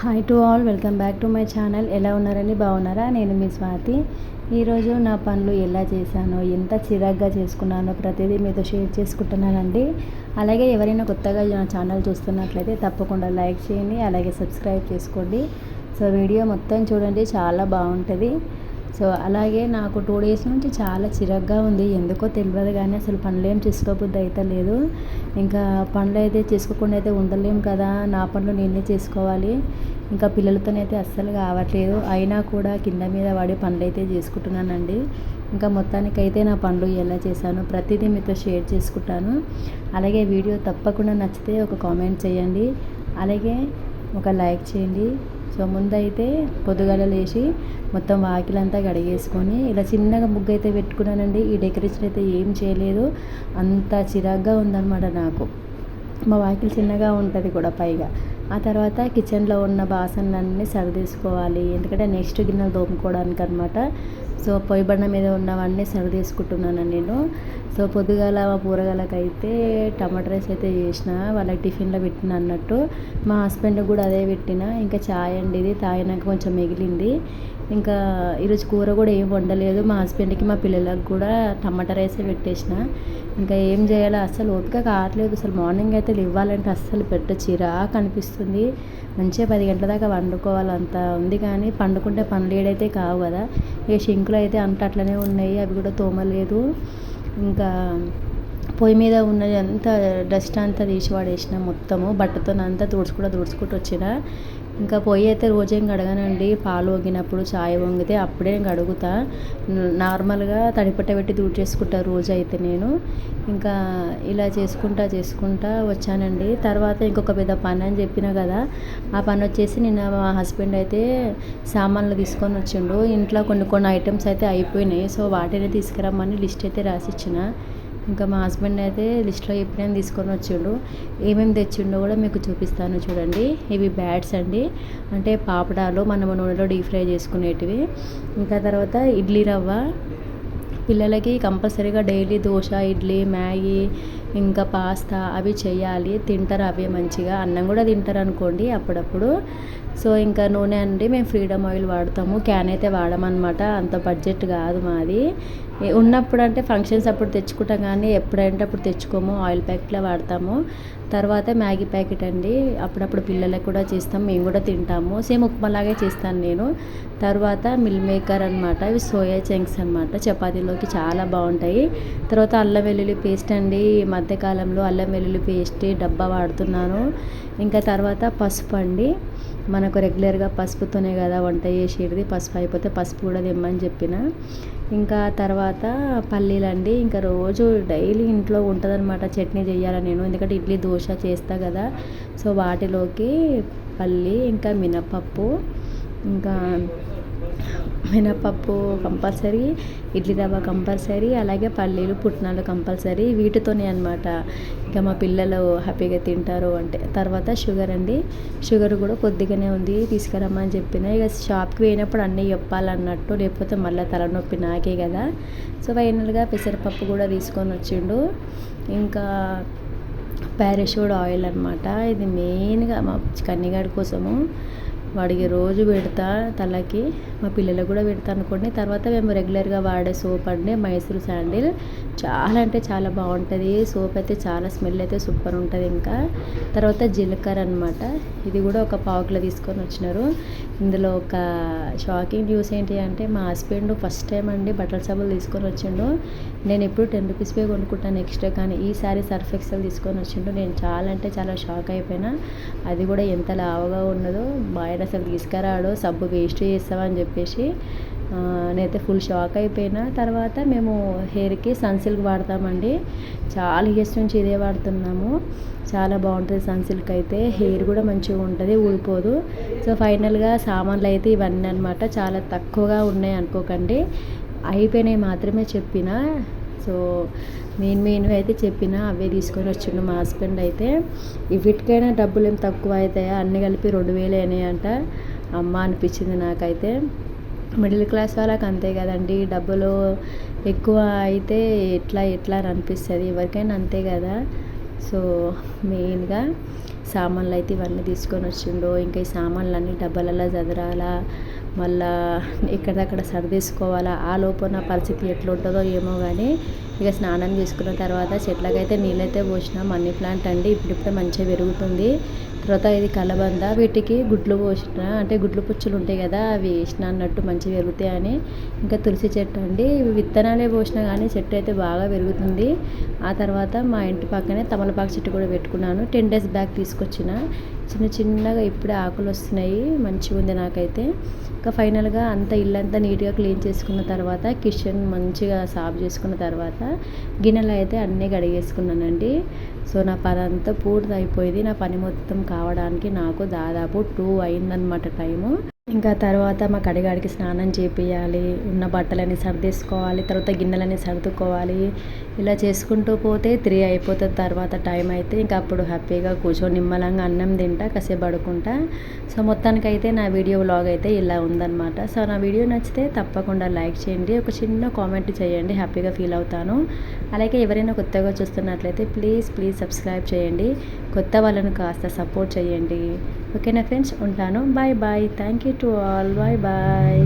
Hi to all welcome back to my channel ఎలా ఉన్నారని బాగున్నారా? నేను మీ స్వాతి. ఈరోజు నా పనులు ఎలా చేశానో ఎంత చిరాగ్గా చేసుకున్నానో ప్రతిదీ మీతో షేర్ చేసుకుంటున్నానండి. అలాగే ఎవరైనా కొత్తగా నా ఛానల్ చూస్తున్నట్లయితే తప్పకుండా లైక్ చేయండి అలాగే సబ్స్క్రైబ్ చేసుకోండి. సో వీడియో మొత్తం చూడండి చాలా బాగుంటుంది. సో అలాగే నాకు టూ డేస్ నుంచి చాలా చిరగ్గా ఉంది. ఎందుకో తెలియదు కానీ అసలు పనులు ఏం అయితే లేదు. ఇంకా పనులు అయితే చేసుకోకుండా అయితే ఉండలేము కదా. నా పనులు నేనే చేసుకోవాలి. ఇంకా పిల్లలతోనైతే అస్సలు కావట్లేదు. అయినా కూడా కింద మీద వాడి పనులు అయితే చేసుకుంటున్నానండి. ఇంకా మొత్తానికైతే నా పనులు ఎలా చేశాను ప్రతిదీ మీతో షేర్ చేసుకుంటాను. అలాగే వీడియో తప్పకుండా నచ్చితే ఒక కామెంట్ చేయండి. అలాగే ఒక లైక్ చేయండి. సో ముందైతే పొద్దుగాల లేచి మొత్తం వాకిలంతా కడిగేసుకొని ఇలా చిన్నగా ముగ్గు అయితే పెట్టుకున్నానండి. ఈ డెకరేషన్ అయితే ఏం చేయలేదు. అంత చిరాగ్గా ఉందన్నమాట నాకు. మా వాకిలి చిన్నగా ఉంటుంది కూడా పైగా. ఆ తర్వాత కిచెన్లో ఉన్న బాసనలన్నీ సరిదీసుకోవాలి. ఎందుకంటే నెక్స్ట్ గిన్నెలు తోముకోవడానికి అనమాట సో పొయ్యి బండ మీద ఉన్నవన్నీ సరిదీసుకుంటున్నాను నేను. సో పొద్దుగాల కూరగాయలకైతే టమాటా రైస్ అయితే చేసిన. వాళ్ళకి టిఫిన్లో పెట్టిన అన్నట్టు. మా హస్బెండ్ కూడా అదే పెట్టిన. ఇంకా చాయ్ అండి ఇది తాగినాక కొంచెం మిగిలింది. ఇంకా ఈరోజు కూర కూడా ఏం వండలేదు. మా హస్బెండ్కి మా పిల్లలకు కూడా టమాటా రైసే పెట్టేసిన. ఇంకా ఏం చేయాలో అస్సలు ఓపిక కావట్లేదు. అసలు మార్నింగ్ అయితే ఇవ్వాలంటే అస్సలు పెట్ట చిరాకు అనిపిస్తుంది. మంచిగా పది గంటల దాకా వండుకోవాలంత ఉంది కానీ పండుకుంటే పనులు ఏడైతే కావు కదా. ఇక షింకులు అయితే అంత అట్లనే ఉన్నాయి. అవి కూడా తోమలేదు. ఇంకా పొయ్యి మీద ఉన్నది అంతా డస్ట్ అంతా తీసి వాడేసిన మొత్తము. బట్టతో అంతా తుడుచుకుంటూ తుడుచుకుంటూ వచ్చిన. ఇంకా పొయ్యి అయితే రోజేం కడగానండి. పాలు వంగినప్పుడు చాయ్ వంగితే అప్పుడే కడుగుతా. నార్మల్గా తడిపట్ట పెట్టి దూడు చేసుకుంటాను రోజు అయితే నేను. ఇంకా ఇలా చేసుకుంటా చేసుకుంటా వచ్చానండి. తర్వాత ఇంకొక పెద్ద పని అని చెప్పిన కదా ఆ పని వచ్చేసి నిన్న మా హస్బెండ్ అయితే సామాన్లు తీసుకొని వచ్చిండు. ఇంట్లో కొన్ని కొన్ని ఐటమ్స్ అయితే అయిపోయినాయి. సో వాటిని తీసుకురమ్మని లిస్ట్ అయితే రాసిచ్చిన. ఇంకా మా హస్బెండ్ అయితే లిస్ట్లో చెప్పిన తీసుకొని వచ్చిండు. ఏమేమి తెచ్చిండో కూడా మీకు చూపిస్తాను చూడండి. ఇవి బ్యాట్స్ అండి. అంటే పాపడాలు మనము నూనెలో డీప్ ఫ్రై చేసుకునేటివి. ఇంకా తర్వాత ఇడ్లీ రవ్వ పిల్లలకి కంపల్సరీగా డైలీ దోశ ఇడ్లీ మ్యాగీ ఇంకా పాస్తా అవి చేయాలి. తింటారు అవే మంచిగా. అన్నం కూడా తింటారు అనుకోండి అప్పుడప్పుడు. సో ఇంకా నూనె అండి మేము ఫ్రీడమ్ ఆయిల్ వాడతాము. క్యాన్ అయితే వాడమన్నమాట. అంత బడ్జెట్ కాదు మాది. ఉన్నప్పుడు అంటే ఫంక్షన్స్ అప్పుడు తెచ్చుకుంటాం కానీ ఎప్పుడంటే అప్పుడు తెచ్చుకోము. ఆయిల్ ప్యాకెట్లో వాడతాము. తర్వాత మ్యాగీ ప్యాకెట్ అండి. అప్పుడప్పుడు పిల్లలకు కూడా చేస్తాం మేము కూడా తింటాము. సేమ్ ఉప్మాలాగే చేస్తాను నేను. తర్వాత మిల్ మేకర్ అనమాట ఇవి సోయా చంక్స్ అనమాట చపాతీలోకి చాలా బాగుంటాయి. తర్వాత అల్లం వెల్లుల్లి పేస్ట్ అండి. ఈ మధ్యకాలంలో అల్లం వెల్లుల్లి పేస్ట్ డబ్బా వాడుతున్నాను. ఇంకా తర్వాత పసుపు అండి. మనకు రెగ్యులర్గా పసుపుతోనే కదా వంట చేసేది. పసుపు అయిపోతే పసుపు కూడా తెమ్మని చెప్పిన. ఇంకా తర్వాత పల్లీలండి. ఇంకా రోజు డైలీ ఇంట్లో ఉంటుందన్నమాట. చట్నీ చేయాలి నేను. ఎందుకంటే ఇడ్లీ దోశ చేస్తా కదా. సో వాటిలోకి పల్లి ఇంకా మినపప్పు ఇంకా మినపప్పు కంపల్సరీ ఇడ్లీ రవ్వ కంపల్సరీ అలాగే పల్లీలు పుట్నాలు కంపల్సరీ వీటితోనే అనమాట ఇంకా మా పిల్లలు హ్యాపీగా తింటారు అంటే. తర్వాత షుగర్ అండి. షుగర్ కూడా కొద్దిగానే ఉంది తీసుకురమ్మని చెప్పిన. ఇక షాప్కి పోయినప్పుడు అన్నీ చెప్పాలన్నట్టు లేకపోతే మళ్ళీ తలనొప్పి నాకే కదా. సో ఫైనల్గా పెసరపప్పు కూడా తీసుకొని వచ్చిండు. ఇంకా పారాషూట్ ఆయిల్ అనమాట ఇది మెయిన్గా మా కన్నిగాడి కోసము. వాడికి రోజు పెడతా తలకి మా పిల్లలకు కూడా పెడతా అనుకోండి. తర్వాత మేము రెగ్యులర్గా వాడే సోప్ అండి మైసూర్ శాండిల్. చాలా అంటే చాలా బాగుంటుంది. సోప్ అయితే చాలా స్మెల్ అయితే సూపర్ ఉంటుంది ఇంకా. తర్వాత జీలకర్ర అనమాట ఇది కూడా ఒక పావుకిలో తీసుకొని వచ్చినారు. ఇందులో ఒక షాకింగ్ న్యూస్ ఏంటి అంటే మా హస్బెండ్ ఫస్ట్ టైం అండి బట్టల సబ్బులు తీసుకొని వచ్చిండు. నేను ఎప్పుడు టెన్ రూపీస్ పే కొనుక్కుంటాను ఎక్స్ట్రా కానీ ఈసారి సర్ఫ్ ఎక్సెల్ తీసుకొని వచ్చిండు. నేను చాలా అంటే చాలా షాక్ అయిపోయినా. అది కూడా ఎంత లావుగా ఉన్నదో బాయ్ అసలు తీసుకురాడు సబ్బు వేస్ట్ చేస్తామని చెప్పేసి నేనైతే ఫుల్ షాక్ అయిపోయినా. తర్వాత మేము హెయిర్కి సన్సిల్క్ వాడతామండి. చాలా ఇయర్స్ నుంచి ఇదే వాడుతున్నాము. చాలా బాగుంటుంది సన్సిల్క్ అయితే. హెయిర్ కూడా మంచిగా ఉంటుంది ఊడిపోదు. సో ఫైనల్గా సామాన్లు అయితే ఇవన్నీ అనమాట చాలా తక్కువగా ఉన్నాయి అనుకోకండి. అయిపోయినాయి మాత్రమే చెప్పిన. సో మెయిన్ మెయిన్ అయితే చెప్పిన అవే తీసుకొని వచ్చిండు మా హస్బెండ్ అయితే. వీటికైనా డబ్బులు ఏం తక్కువ అవుతాయా అన్నీ కలిపి రెండు వేలు అంట అమ్మ అనిపించింది నాకైతే. మిడిల్ క్లాస్ వాళ్ళకి అంతే కదండి. డబ్బులు ఎక్కువ అయితే ఎట్లా ఎట్లా అని అనిపిస్తుంది. ఎవరికైనా అంతే కదా. సో మెయిన్గా సామాన్లు అయితే ఇవన్నీ తీసుకొని వచ్చిండో. ఇంకా ఈ సామాన్లన్నీ డబ్బాలలో చదరాలా మళ్ళా ఎక్కడక్కడ సర్దేసుకోవాలా ఆ లోపు నా పరిస్థితి ఎట్లుంటుందో ఏమో కానీ ఇక స్నానం చేసుకున్న తర్వాత చెట్లకైతే నీళ్ళైతే పోసిన మనీ ప్లాంట్ అండి. ఇప్పుడిప్పుడే మంచిగా పెరుగుతుంది. తర్వాత ఇది కలబంద వీటికి గుడ్లు పోసిన అంటే గుడ్లు పుచ్చులు ఉంటాయి కదా అవి వేసిన అన్నట్టు మంచిగా పెరుగుతాయని. ఇంకా తులసి చెట్టు అండి. విత్తనాలే పోసినా కానీ చెట్టు అయితే బాగా పెరుగుతుంది. ఆ తర్వాత మా ఇంటి పక్కనే తమలపాకు చెట్టు కూడా పెట్టుకున్నాను. టెన్ డేస్ బ్యాక్ తీసుకొచ్చిన. చిన్న చిన్నగా ఇప్పుడే ఆకులు వస్తున్నాయి. మంచిగా ఉంది నాకైతే. ఇంకా ఫైనల్గా అంత ఇల్లంతా నీట్గా క్లీన్ చేసుకున్న తర్వాత కిచెన్ మంచిగా సాఫ్ చేసుకున్న తర్వాత గిన్నెలు అయితే అన్నీ కడిగేసుకున్నానండి. సో నా పని అంతా పూర్తి అయిపోయింది నా పని మొత్తం కావడానికి నాకు దాదాపు టూ అయిందనమాట టైము. ఇంకా తర్వాత మా కడిగాడికి స్నానం చేపియాలి ఉన్న బట్టలని సర్దేసుకోవాలి తర్వాత గిన్నెలని సర్దుకోవాలి. ఇలా చేసుకుంటూ పోతే త్రీ అయిపోతుంది తర్వాత టైం అయితే ఇంకా అప్పుడు హ్యాపీగా కూర్చొని నిమ్మలంగా అన్నం తింటా కాసేపు పడుకుంటా. సో మొత్తానికైతే నా వీడియో వ్లాగ్ అయితే ఇలా ఉందన్నమాట. సో నా వీడియో నచ్చితే తప్పకుండా లైక్ చేయండి ఒక చిన్న కామెంట్ చేయండి హ్యాపీగా ఫీల్ అవుతాను. అలాగే ఎవరైనా కొత్తగా చూస్తున్నట్లయితే ప్లీజ్ ప్లీజ్ సబ్స్క్రైబ్ చేయండి. కొత్త వాళ్ళను కాస్త సపోర్ట్ చేయండి. ఓకేనా ఫ్రెండ్స్? ఉంటాను. Bye bye. Thank you to all. Bye bye.